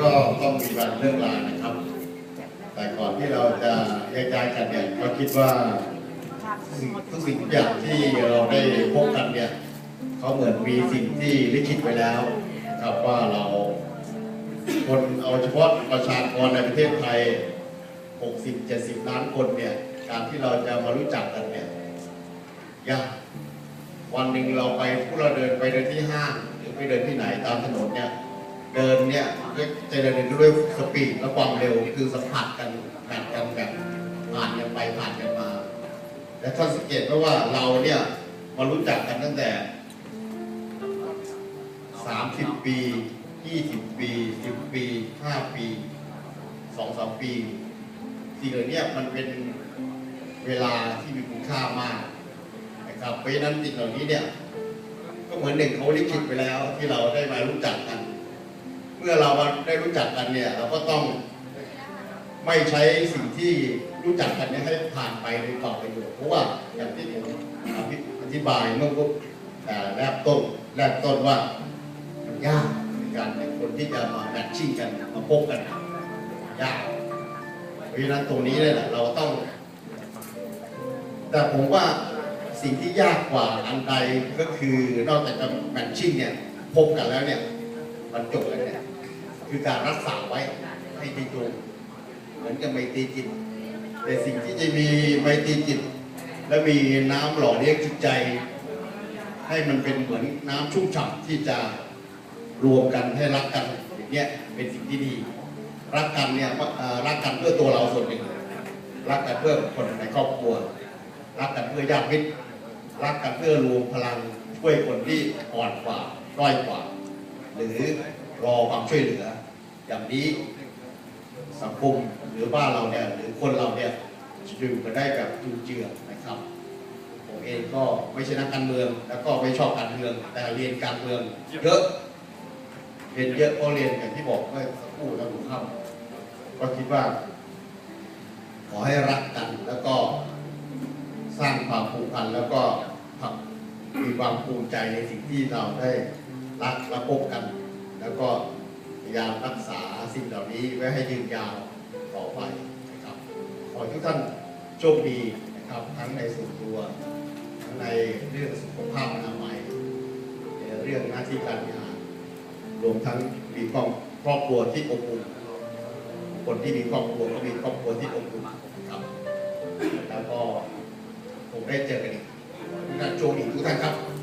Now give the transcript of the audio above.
ก็ต้องมีบางเรื่องราวนะครับ แต่ก่อนที่เราจะแยกย้ายกันเนี่ยก็คิดว่าทุกสิ่งทุกอย่างที่เราได้พบกันเนี่ยเขาเหมือนมีสิ่งที่ลิขิตไว้แล้วครับว่าเราคนเอาเฉพาะประชากรในประเทศไทย 60-70 ล้านคนเนี่ยการที่เราจะมารู้จักกันเนี่ยยากวันหนึ่งเราไปผู้เราเดินไปเดินที่ห้างหรือไปเดินที่ไหนตามถนนเนี่ยเดินเนี่ยจะเดินด้วยสปีดและความเร็วคือสัมผัสกันแบ่งกันแบบผ่านกันไปผ่านกันมา และท่านสังเกตไหมว่าเราเนี่ยมารู้จักกันตั้งแต่ 30 ปี 20 ปี 10 ปี 5 ปี 2-3 ปี สิ่งเหล่านี้มันเป็นเวลาที่มีคุณค่ามากนะครับเพราะฉะนั้นสิ่งเหล่านี้เนี่ยก็เหมือนหนึ่งเขาลิขิตไปแล้วที่เราได้มารู้จักกัน เมื่อเรามาได้รู้จักกันเนี่ย เราก็ต้องไม่ใช้สิ่งที่รู้จักกันนี่ยให้ผ่านไปโดยเปล่าประโยชน์เพราะว่าอย่างที่ผมอธิบายเมื่อกี้แต่แรกต้นแรกต้นว่ามันยากในการในคนที่จะมาแมทชิ่งกันมาพบกันยาก เพราะฉะนั้นตรงนี้เนี่ยแหละเราต้อง แต่ผมว่าสิ่งที่ยากกว่าอันใดก็คือนอกจากจะแมทชิ่งเนี่ยพบกันแล้วเนี่ยบรรจบกันเนี่ยคือการรักษาไว้ให้ดีตรงเหมือนกับไมตรีจิต แต่สิ่งที่จะมีไมตรีจิต และมีน้ำหล่อเลี้ยงจิตใจ ให้มันเป็นเหมือนน้ำชุ่มฉ่ำที่จะรวมกันให้รักกันอย่างเงี้ยเป็นสิ่งที่ดี รักกันเนี่ยรักกันเพื่อตัวเราส่วนหนึ่ง รักกันเพื่อคนในครอบครัว รักกันเพื่อญาติมิตร รักกันเพื่อรวมพลังช่วยคนที่อ่อนกว่าด้อยกว่า หรือรอความช่วยเหลือ อย่างนี้สังคมหรือบ้านเราเนี่ยหรือคนเราเนี่ยจะอยู่กันได้แบบจุนเจือนะครับผมเองก็ไม่ใช่นักการเมือง แล้วก็ไม่ชอบการเมืองแต่เรียนการเมืองเยอะ เรียนเยอะก็เรียนอย่างที่บอกเมื่อสักครู่แล้วดูครับก็คิดว่า ขอให้รักกันแล้วก็สร้างความผูกพันแล้วก็มีความภูมิใจในสิ่งที่เราได้รักและพบกัน แล้วก็พยายามรักษาสิ่งเหล่านี้ไว้ให้ยืนยาวต่อไปนะครับขอทุกท่านโชคดีนะครับทั้งในส่วนตัวทั้งในเรื่องสุขภาพอนามัยในเรื่องหน้าที่การงาน รวมทั้งมีครอบครอบครัวที่อบอุ่นคนที่มีครอบครัวก็มีครอบครัวที่อบอุ่นครับ แล้วก็ผมได้เจอกันอีกทุกท่านโจอีกทุกท่านครับ